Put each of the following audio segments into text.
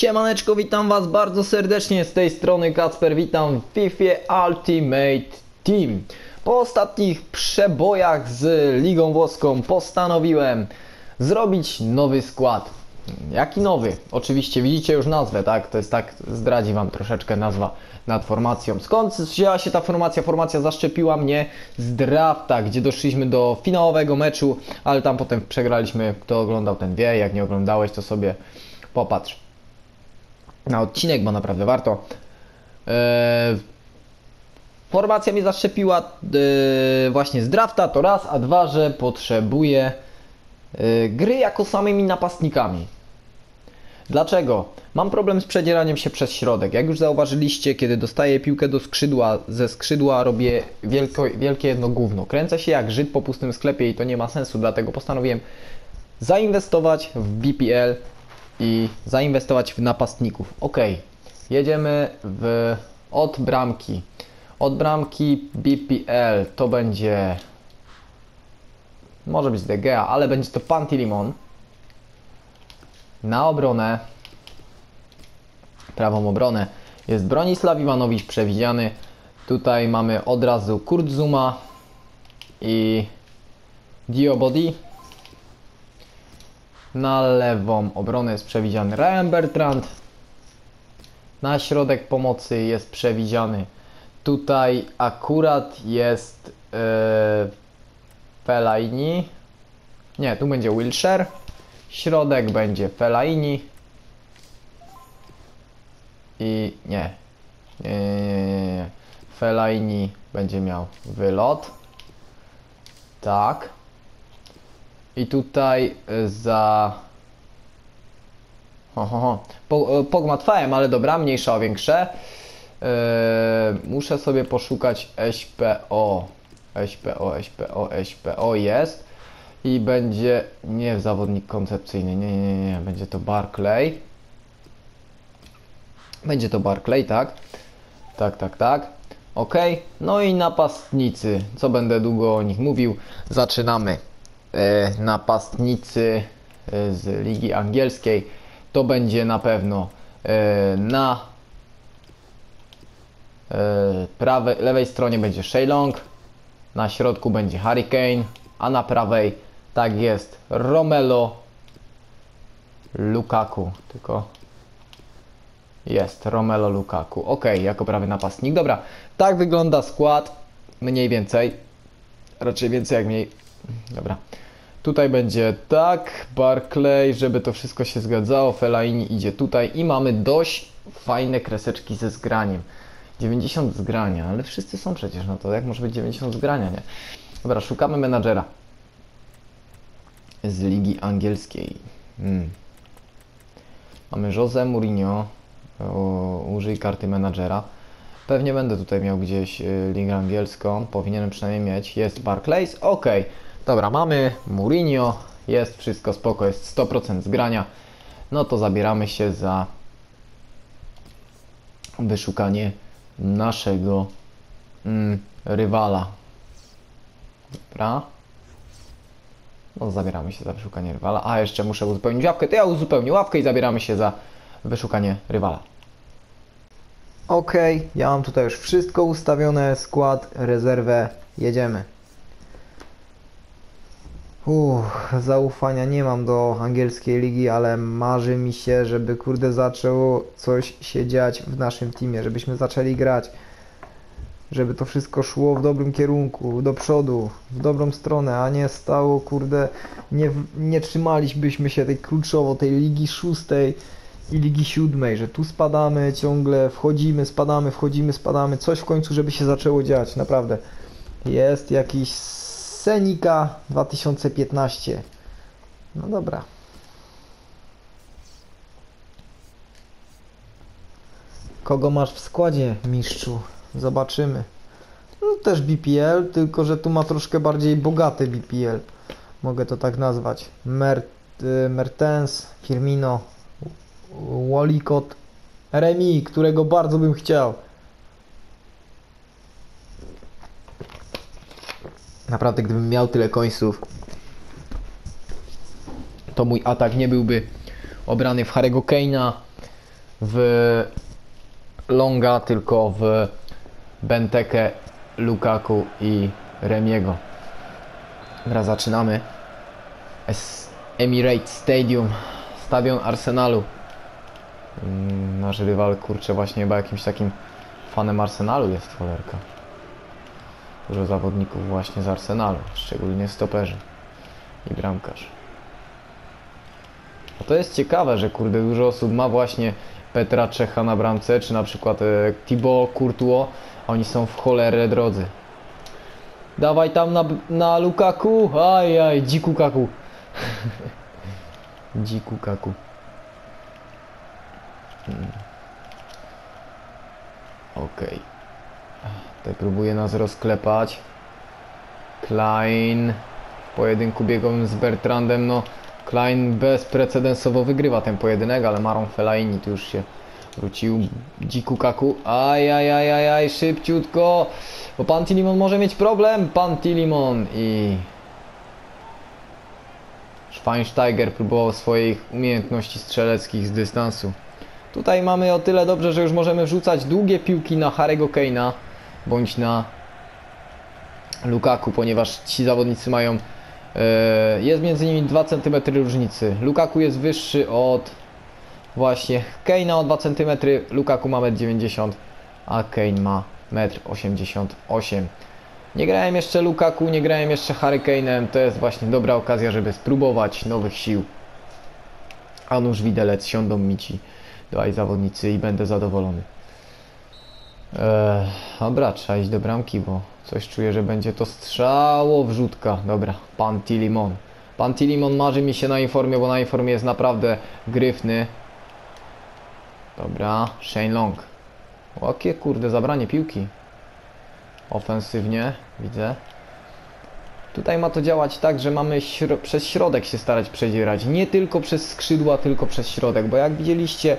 Siemaneczko, witam was bardzo serdecznie z tej strony Kacper, witam w FIFA Ultimate Team. Po ostatnich przebojach z Ligą Włoską postanowiłem zrobić nowy skład. Jaki nowy? Oczywiście widzicie już nazwę, tak? To jest tak, zdradzi wam troszeczkę nazwa nad formacją. Skąd wzięła się ta formacja? Formacja zaszczepiła mnie z drafta, gdzie doszliśmy do finałowego meczu, ale tam potem przegraliśmy. Kto oglądał ten wie, jak nie oglądałeś to sobie popatrz na odcinek, bo naprawdę warto. Eee, formacja mnie zaszczepiła e, właśnie z drafta, to raz, a dwa, że potrzebuję e, gry jako samymi napastnikami. Dlaczego? Mam problem z przedzieraniem się przez środek. Jak już zauważyliście, kiedy dostaję piłkę do skrzydła, ze skrzydła robię wielko, wielkie jedno gówno. Kręcę się jak Żyd po pustym sklepie i to nie ma sensu, dlatego postanowiłem zainwestować w BPL i zainwestować w napastników. Ok, jedziemy w, od bramki. Od bramki BPL to będzie może być De Gea, ale będzie to Pantilimon. Na obronę, prawą obronę jest Bronisław Iwanowicz przewidziany. Tutaj mamy od razu Kurt Zuma i Dio Body. Na lewą obronę jest przewidziany Ryan Bertrand. Na środek pomocy jest przewidziany. Tutaj akurat jest yy, Fellaini. Nie, tu będzie Wilshire. Środek będzie Fellaini. I nie. Nie, nie, nie, nie. Fellaini będzie miał wylot. Tak. I tutaj y, za... Ho, ho, ho. Po, y, pogmatwałem, ale dobra, mniejsza o większe. Yy, muszę sobie poszukać SPO. SPO, SPO, SPO jest. I będzie... Nie zawodnik koncepcyjny, nie, nie, nie, nie. Będzie to Barclay. Będzie to Barclay, tak? Tak, tak, tak. Ok. No i napastnicy. Co będę długo o nich mówił. Zaczynamy. E, napastnicy e, z Ligi Angielskiej. To będzie na pewno e, na prawej, lewej stronie będzie Shaylong, na środku będzie Hurricane, a na prawej tak jest Romelo Lukaku. Tylko jest Romelo Lukaku. Ok, jako prawy napastnik. Dobra, tak wygląda skład. Mniej więcej. Raczej więcej jak mniej. Dobra. Tutaj będzie tak, Barclay, żeby to wszystko się zgadzało, Fellaini idzie tutaj i mamy dość fajne kreseczki ze zgraniem. 90 zgrania, ale wszyscy są przecież, no to jak może być 90 zgrania, nie? Dobra, szukamy menadżera z ligi angielskiej. Hmm. Mamy Jose Mourinho, o, użyj karty menadżera. Pewnie będę tutaj miał gdzieś y, ligę angielską, powinienem przynajmniej mieć. Jest Barclays, ok. Dobra, mamy Mourinho, jest wszystko spoko, jest 100% zgrania. No to zabieramy się za wyszukanie naszego mm, rywala. Dobra. No zabieramy się za wyszukanie rywala. A jeszcze muszę uzupełnić ławkę. To ja uzupełnię ławkę i zabieramy się za wyszukanie rywala. Ok, ja mam tutaj już wszystko ustawione, skład, rezerwę, jedziemy. Uff, zaufania nie mam do angielskiej ligi, ale marzy mi się, żeby kurde zaczęło coś się dziać w naszym teamie, żebyśmy zaczęli grać. Żeby to wszystko szło w dobrym kierunku, do przodu, w dobrą stronę, a nie stało, kurde, nie, nie trzymalibyśmy się tej kluczowo, tej ligi szóstej i ligi siódmej, że tu spadamy ciągle, wchodzimy, spadamy, wchodzimy, spadamy, coś w końcu, żeby się zaczęło dziać, naprawdę. Jest jakiś Senika 2015. No dobra. Kogo masz w składzie, mistrzu? Zobaczymy. No, też BPL, tylko że tu ma troszkę bardziej bogaty BPL. Mogę to tak nazwać. Mer y, Mertens, Firmino, Wallicott, Remi, którego bardzo bym chciał. Naprawdę, gdybym miał tyle końców, to mój atak nie byłby obrany w Harry'ego Kane'a, w Longa, tylko w Bentekę, Lukaku i Remiego. Dobra, zaczynamy. Es Emirates Stadium, stadion Arsenalu. Mm, Nasz rywal, kurczę, właśnie chyba jakimś takim fanem Arsenalu jest cholerka. Dużo zawodników właśnie z Arsenalu, szczególnie stoperzy i bramkarz. A to jest ciekawe, że kurde dużo osób ma właśnie Petra Czecha na bramce, czy na przykład e, Thibaut Courtois, oni są w cholerę drodzy. Dawaj tam na, na Lukaku, aj aj, dziku kaku. dziku kaku. Hmm. Okej. Tutaj próbuje nas rozklepać. Klein w pojedynku biegowym z Bertrandem, no Klein bezprecedensowo wygrywa ten pojedynek, ale Maron Fellaini tu już się wrócił. Dziku kaku. Aj, aj, aj, aj, aj, szybciutko. Bo pan Tilimon może mieć problem. Pan Tilimon i... Schweinsteiger próbował swoich umiejętności strzeleckich z dystansu. Tutaj mamy o tyle dobrze, że już możemy wrzucać długie piłki na Harry'ego Kane'a bądź na Lukaku, ponieważ ci zawodnicy mają e, jest między nimi 2 cm różnicy. Lukaku jest wyższy od właśnie Kane'a o 2 cm, Lukaku ma 1,90 m, a Kane ma 1,88 m. Nie grałem jeszcze Lukaku, nie grałem jeszcze Harry to jest właśnie dobra okazja, żeby spróbować nowych sił. A nuż widelec, siądą mi ci dwaj zawodnicy i będę zadowolony. Eee, dobra, trzeba iść do bramki, bo coś czuję, że będzie to strzało wrzutka. Dobra, pan Tilimon. Pan Tilimon marzy mi się na informie, bo na informie jest naprawdę gryfny. Dobra, Shane Long. Łakie kurde, zabranie piłki. Ofensywnie, widzę. Tutaj ma to działać tak, że mamy śro przez środek się starać przedzierać. Nie tylko przez skrzydła, tylko przez środek, bo jak widzieliście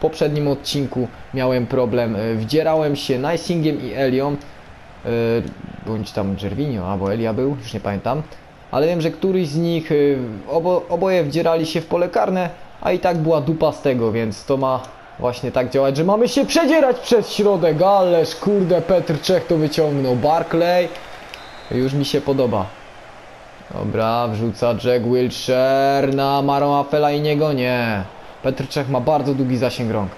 poprzednim odcinku miałem problem. y, Wdzierałem się Nicingiem i Elią, y, bądź tam Gervinho, albo Elia był, już nie pamiętam. Ale wiem, że któryś z nich, y, obo, oboje wdzierali się w pole karne, a i tak była dupa z tego, więc to ma właśnie tak działać, że mamy się przedzierać przez środek. Ależ kurde, Petr Czech to wyciągnął. Barclay, już mi się podoba. Dobra, wrzuca Jack Wilshere na Marona Fellainiego. Nie. Petr Czech ma bardzo długi zasięg rąk.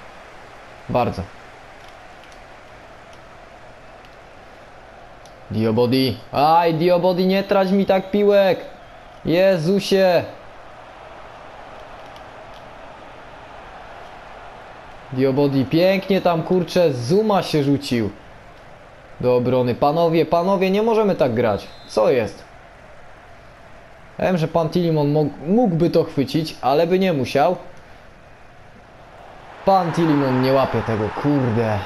Bardzo. Diobody. Aj, Diobody, nie trać mi tak piłek. Jezusie. Diobody, pięknie tam, kurczę, Zuma się rzucił. Do obrony. Panowie, panowie, nie możemy tak grać. Co jest? Wiem, że pan Tilimon mógł, mógłby to chwycić, ale by nie musiał. Pan Tilimon nie łapie tego, kurde.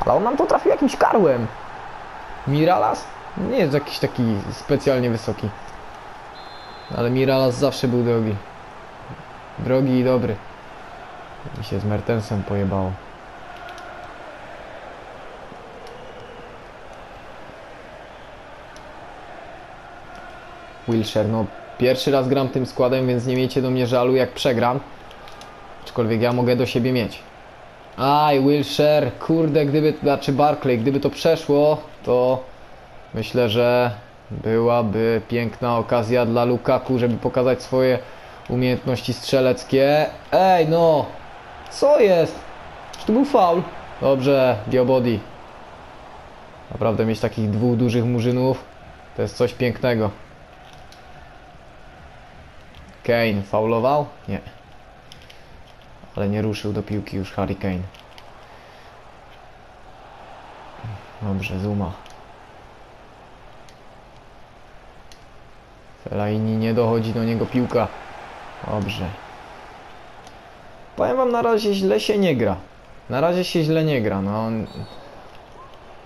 Ale on nam to trafił jakimś karłem. Miralas? Nie jest jakiś taki specjalnie wysoki. Ale Miralas zawsze był drogi. Drogi i dobry. Mi się z Mertensem pojebało. Wilshire, no pierwszy raz gram tym składem, więc nie miejcie do mnie żalu jak przegram. Aczkolwiek ja mogę do siebie mieć. Aj, Wilshire, kurde, gdyby, znaczy Barclay, gdyby to przeszło, to myślę, że byłaby piękna okazja dla Lukaku, żeby pokazać swoje umiejętności strzeleckie. Ej, no, co jest? Czy to był faul? Dobrze, Diobody. Naprawdę mieć takich dwóch dużych murzynów, to jest coś pięknego. Kane faulował? Nie. Ale nie ruszył do piłki już Harry Kane. Dobrze, Zuma. Fellaini nie dochodzi do niego piłka. Dobrze. Powiem wam, na razie źle się nie gra. Na razie się źle nie gra, no.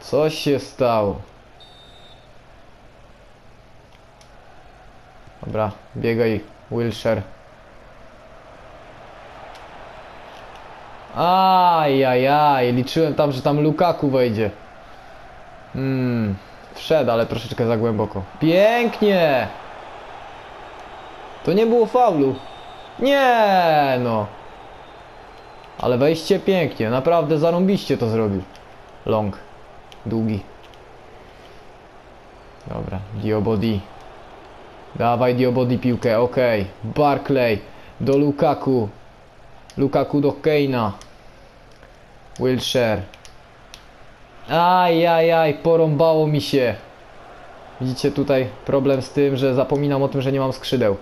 Coś się stało. Dobra, biegaj Wilshire. Ajajaj, liczyłem tam, że tam Lukaku wejdzie. Hmm, wszedł, ale troszeczkę za głęboko. Pięknie! To nie było faulu. Nie, no. Ale wejście pięknie, naprawdę zarąbiście to zrobił. Long, długi. Dobra, Diobody. Dawaj Diobody piłkę, okej. Barclay do Lukaku. Lukaku do Keina. Wilshire. Aj, aj, aj, porąbało mi się. Widzicie tutaj problem z tym, że zapominam o tym, że nie mam skrzydeł.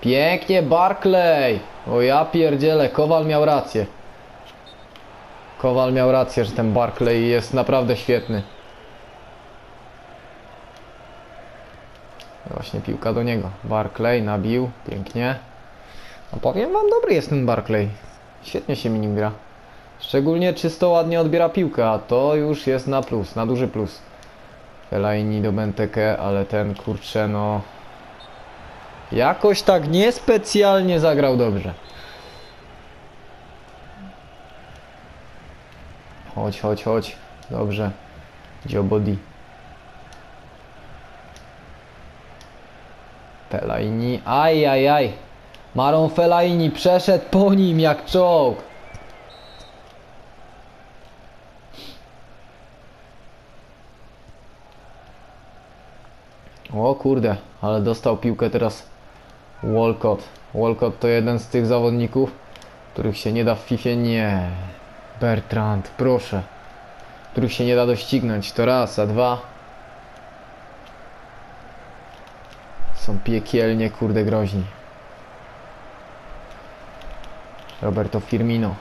Pięknie, Barclay. O ja pierdzielę, Kowal miał rację. Kowal miał rację, że ten Barclay jest naprawdę świetny. Właśnie piłka do niego. Barclay nabił, pięknie. No powiem wam, dobry jest ten Barclay. Świetnie się mi nim gra. Szczególnie czysto ładnie odbiera piłkę, a to już jest na plus, na duży plus. Fellaini do Benteke, ale ten kurczę no... Jakoś tak niespecjalnie zagrał dobrze. Chodź, chodź, chodź. Dobrze. Diobody. Fellaini. Aj, aj, aj. Maron Fellaini przeszedł po nim jak czołg. O kurde, ale dostał piłkę teraz Walcott. Walcott to jeden z tych zawodników, których się nie da w FIFA. Nie. Bertrand, proszę. Których się nie da doścignąć. To raz, a dwa. Są piekielnie kurde groźni. Roberto Firmino.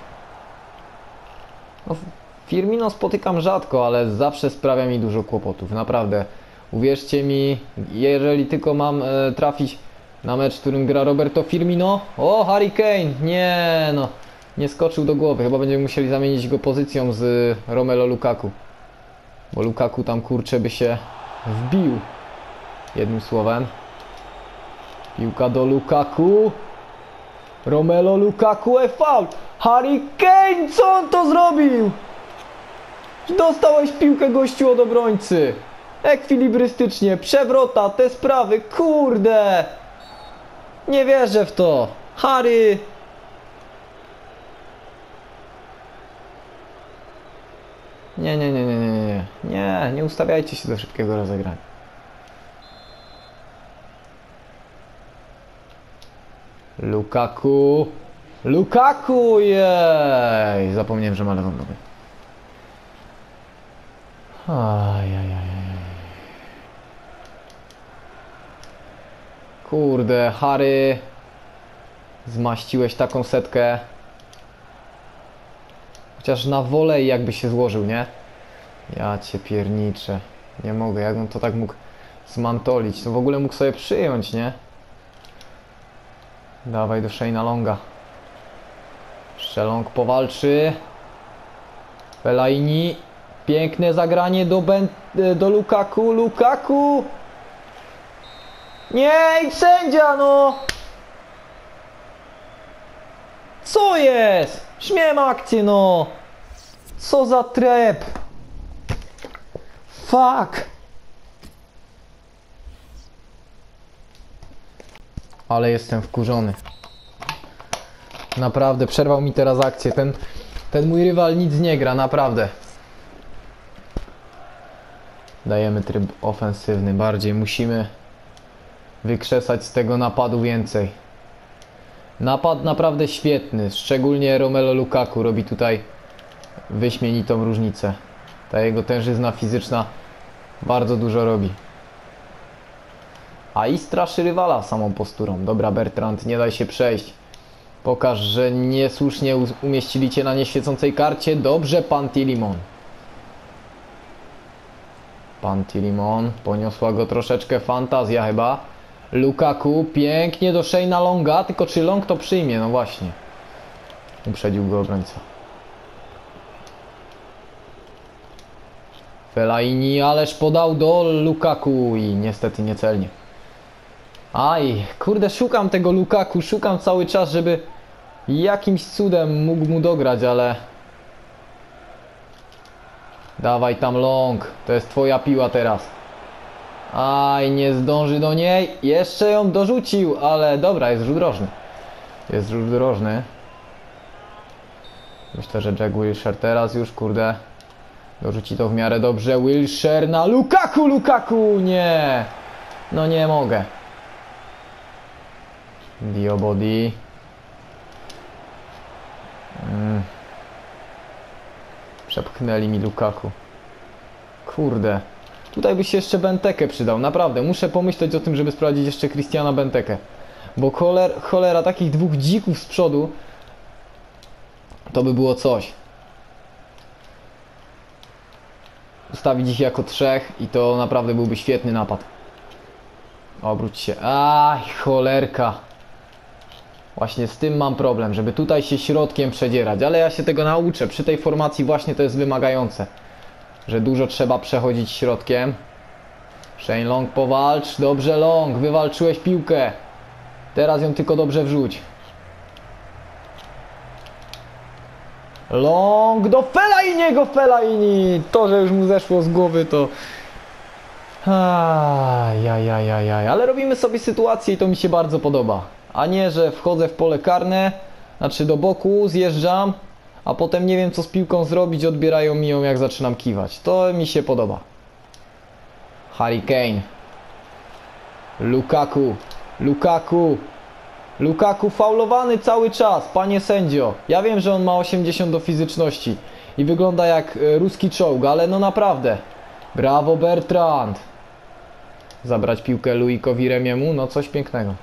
No, Firmino spotykam rzadko, ale zawsze sprawia mi dużo kłopotów. Naprawdę. Uwierzcie mi, jeżeli tylko mam e, trafić na mecz, w którym gra Roberto Firmino. O, Harry Kane! Nie no. Nie skoczył do głowy. Chyba będziemy musieli zamienić go pozycją z Romelo Lukaku. Bo Lukaku tam kurczę by się wbił. Jednym słowem. Piłka do Lukaku. Romelo Lukaku e faul. Harry Kane, co on to zrobił? Dostałeś piłkę gościu od obrońcy. Ekwilibrystycznie, przewrota, te sprawy, kurde. Nie wierzę w to. Harry. Nie, nie, nie, nie, nie, nie. Nie, nie ustawiajcie się do szybkiego rozegrania. Lukaku. Lukaku! Jej! Zapomniałem, że ma lewą nogę. Ajajaj. Kurde, Harry. Zmaściłeś taką setkę. Chociaż na wolej jakby się złożył, nie? Ja cię pierniczę. Nie mogę, jak on to tak mógł zmantolić. To w ogóle mógł sobie przyjąć, nie? Dawaj do Shayna Longa. Szczelong powalczy. Fellaini. Piękne zagranie do, ben, do Lukaku. Lukaku! Nie, i sędzia, no! Co jest? Śmiem akcję, no! Co za trep! Fuck! Ale jestem wkurzony. Naprawdę, przerwał mi teraz akcję. Ten, ten mój rywal nic nie gra, naprawdę. Dajemy tryb ofensywny bardziej. Musimy wykrzesać z tego napadu więcej. Napad naprawdę świetny. Szczególnie Romelo Lukaku robi tutaj wyśmienitą różnicę. Ta jego tężyzna fizyczna bardzo dużo robi. A i straszy rywala samą posturą. Dobra, Bertrand, nie daj się przejść. Pokaż, że niesłusznie umieścili cię na nieświecącej karcie. Dobrze, pan Tilimon. Pan Tilimon. Poniosła go troszeczkę fantazja chyba. Lukaku pięknie do Shayna Longa. Tylko czy Long to przyjmie? No właśnie. Uprzedził go obrońca. Fellaini, ależ podał do Lukaku i niestety niecelnie. Aj, kurde, szukam tego Lukaku, szukam cały czas, żeby jakimś cudem mógł mu dograć, ale... Dawaj tam long, to jest twoja piła teraz. Aj, nie zdąży do niej. Jeszcze ją dorzucił, ale dobra, jest rzut rożny. Jest rzut rożny. Myślę, że Jack Wilshere teraz już, kurde, dorzuci to w miarę dobrze. Wilshere na Lukaku, Lukaku, nie. No nie mogę. Diobody. Mm. Przepchnęli mi Lukaku. Kurde. Tutaj by się jeszcze Bentekę przydał, naprawdę. Muszę pomyśleć o tym, żeby sprawdzić jeszcze Christiana Bentekę. Bo choler, cholera, takich dwóch dzików z przodu to by było coś. Ustawić ich jako trzech i to naprawdę byłby świetny napad. Obróć się. Aj, cholerka. Właśnie z tym mam problem, żeby tutaj się środkiem przedzierać, ale ja się tego nauczę. Przy tej formacji właśnie to jest wymagające. Że dużo trzeba przechodzić środkiem. Shane Long powalcz. Dobrze Long, wywalczyłeś piłkę. Teraz ją tylko dobrze wrzuć. Long do Fellainiego Fellaini! To, że już mu zeszło z głowy to... Ajajajajaj, ale robimy sobie sytuację i to mi się bardzo podoba. A nie, że wchodzę w pole karne, znaczy do boku, zjeżdżam, a potem nie wiem co z piłką zrobić, odbierają mi ją jak zaczynam kiwać. To mi się podoba. Harry Kane. Lukaku. Lukaku. Lukaku faulowany cały czas, panie sędzio. Ja wiem, że on ma 80 do fizyczności i wygląda jak e, ruski czołg, ale no naprawdę. Brawo Bertrand. Zabrać piłkę Luikowi Remiemu, no coś pięknego.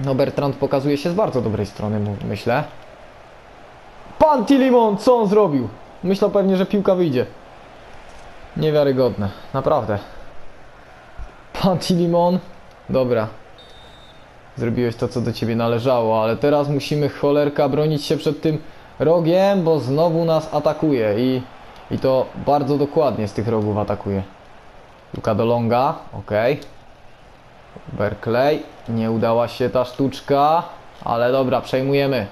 No Bertrand pokazuje się z bardzo dobrej strony, myślę. Pan Tilimon, co on zrobił? Myślał pewnie, że piłka wyjdzie. Niewiarygodne, naprawdę. Pan Tilimon, dobra. Zrobiłeś to, co do ciebie należało, ale teraz musimy cholerka bronić się przed tym rogiem, bo znowu nas atakuje i, i to bardzo dokładnie z tych rogów atakuje. Luka do Longa, ok. Berkeley, nie udała się ta sztuczka, ale dobra, przejmujemy.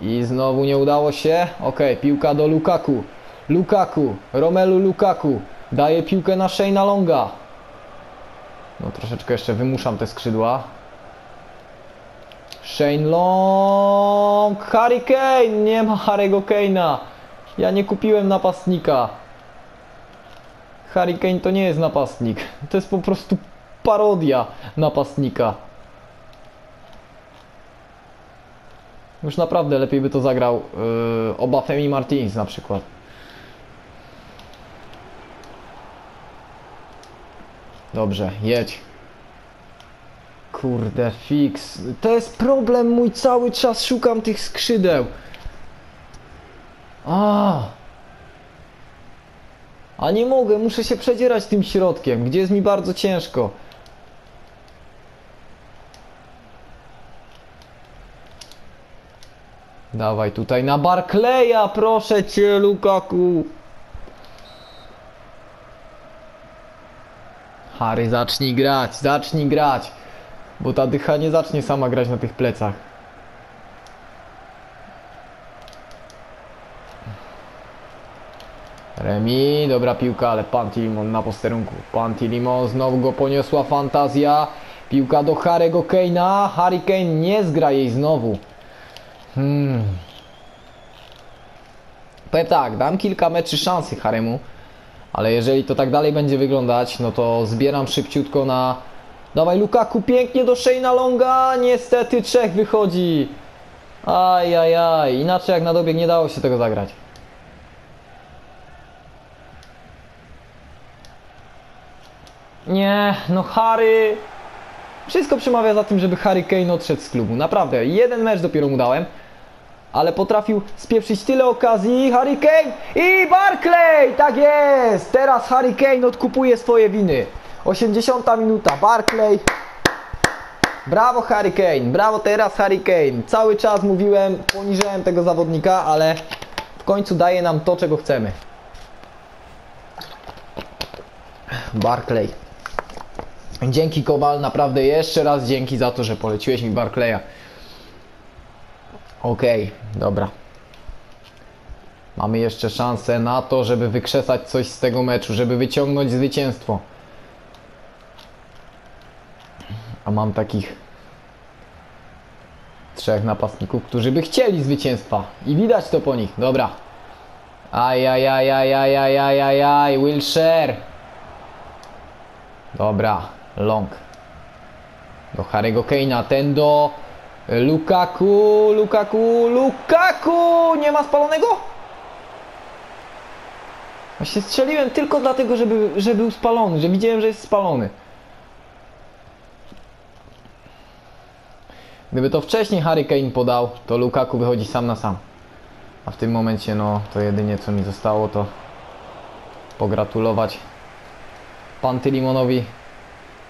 I znowu nie udało się. Ok, piłka do Lukaku. Lukaku, Romelu Lukaku. Daje piłkę na Shayna Longa. No troszeczkę jeszcze wymuszam te skrzydła. Shane Long, Harry Kane, nie ma Harry'ego Kane'a. Ja nie kupiłem napastnika. Harry Kane to nie jest napastnik. To jest po prostu parodia napastnika. Już naprawdę lepiej by to zagrał yy, Obafemi Martins na przykład. Dobrze, jedź. Kurde, fix. To jest problem mój cały czas. Szukam tych skrzydeł. A. A nie mogę, muszę się przedzierać tym środkiem, gdzie jest mi bardzo ciężko. Dawaj tutaj na Barclaya, proszę cię, Lukaku. Harry, zacznij grać, zacznij grać. Bo ta dycha nie zacznie sama grać na tych plecach. Remi, dobra piłka, ale Pantilimon na posterunku. Pantilimon, znowu go poniosła fantazja. Piłka do Harry'ego Kane'a. Harry Kane nie zgra jej znowu. Hmm. Powiem tak, dam kilka meczy szansy Haremu. Ale jeżeli to tak dalej będzie wyglądać, no to zbieram szybciutko na... Dawaj Lukaku, pięknie do Shayna Longa. Niestety trzech wychodzi. Aj, aj, aj. Inaczej jak na dobieg nie dało się tego zagrać. Nie, no Harry. Wszystko przemawia za tym, żeby Harry Kane odszedł z klubu. Naprawdę, jeden mecz dopiero mu dałem. Ale potrafił spieprzyć tyle okazji. Harry Kane i Barclay! Tak jest! Teraz Harry Kane odkupuje swoje winy. 80 minuta. Barclay. Brawo Harry Kane. Brawo teraz Harry Kane. Cały czas mówiłem, poniżałem tego zawodnika, ale w końcu daje nam to, czego chcemy. Barclay. Dzięki Kowal, naprawdę jeszcze raz dzięki za to, że poleciłeś mi Barclaya. Okej, dobra. Mamy jeszcze szansę na to, żeby wykrzesać coś z tego meczu, żeby wyciągnąć zwycięstwo. A mam takich trzech napastników, którzy by chcieli zwycięstwa. I widać to po nich. Dobra. Ajajajajajajajajaj, Wilshire. Dobra, long. Do Harry'ego Kane'a, ten do Lukaku, Lukaku, Lukaku! Nie ma spalonego? Właśnie strzeliłem tylko dlatego, żeby, że był spalony, że widziałem, że jest spalony. Gdyby to wcześniej Harry Kane podał, to Lukaku wychodzi sam na sam. A w tym momencie, no, to jedynie co mi zostało, to pogratulować Pantylimonowi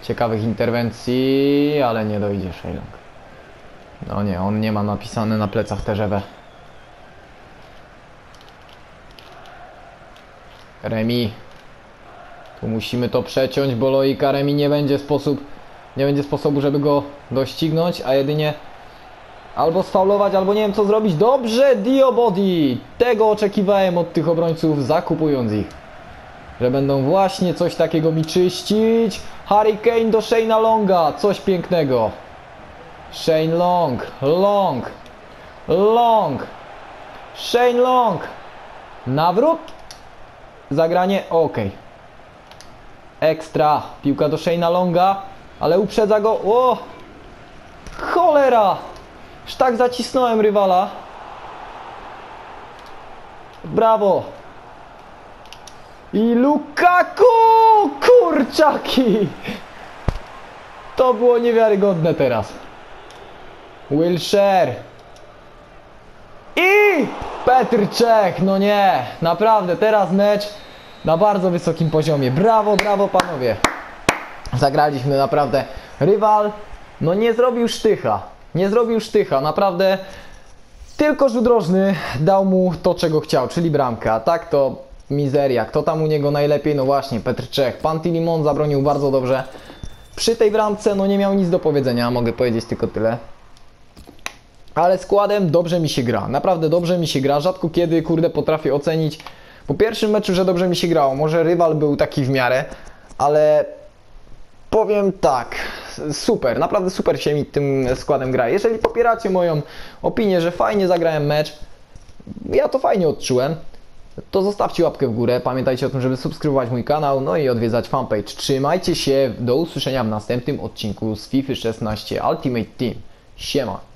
ciekawych interwencji, ale nie dojdzie Shailong. No nie, on nie ma napisane na plecach TGW. Remi. Tu musimy to przeciąć, bo Loika Remi nie będzie sposób, nie będzie sposobu, żeby go doścignąć, a jedynie albo sfaulować, albo nie wiem co zrobić. Dobrze, Dio Body! Tego oczekiwałem od tych obrońców, zakupując ich. Że będą właśnie coś takiego mi czyścić. Harry Kane do Shane'a Longa, coś pięknego. Shane Long, Long, Long, Shane Long. Nawrót. Zagranie, ok. Ekstra, piłka do Shane'a Longa, ale uprzedza go, o! Cholera! Już tak zacisnąłem rywala. Brawo! I Lukaku! Kurczaki! To było niewiarygodne teraz. Wilshire. I Petr Czech, no nie, naprawdę teraz mecz na bardzo wysokim poziomie. Brawo, brawo panowie. Zagraliśmy naprawdę. Rywal, no nie zrobił sztycha. Nie zrobił sztycha, naprawdę. Tylko rzut rożny dał mu to, czego chciał, czyli bramkę. A tak to mizeria. Kto tam u niego najlepiej? No właśnie, Petr Czech. Pantilimon zabronił bardzo dobrze. Przy tej bramce no nie miał nic do powiedzenia, mogę powiedzieć tylko tyle. Ale składem dobrze mi się gra. Naprawdę dobrze mi się gra. Rzadko kiedy, kurde, potrafię ocenić po pierwszym meczu, że dobrze mi się grało. Może rywal był taki w miarę, ale powiem tak, super, naprawdę super się mi tym składem gra. Jeżeli popieracie moją opinię, że fajnie zagrałem mecz, ja to fajnie odczułem, to zostawcie łapkę w górę. Pamiętajcie o tym, żeby subskrybować mój kanał, no i odwiedzać fanpage. Trzymajcie się, do usłyszenia w następnym odcinku z FIFA 16 Ultimate Team. Siema!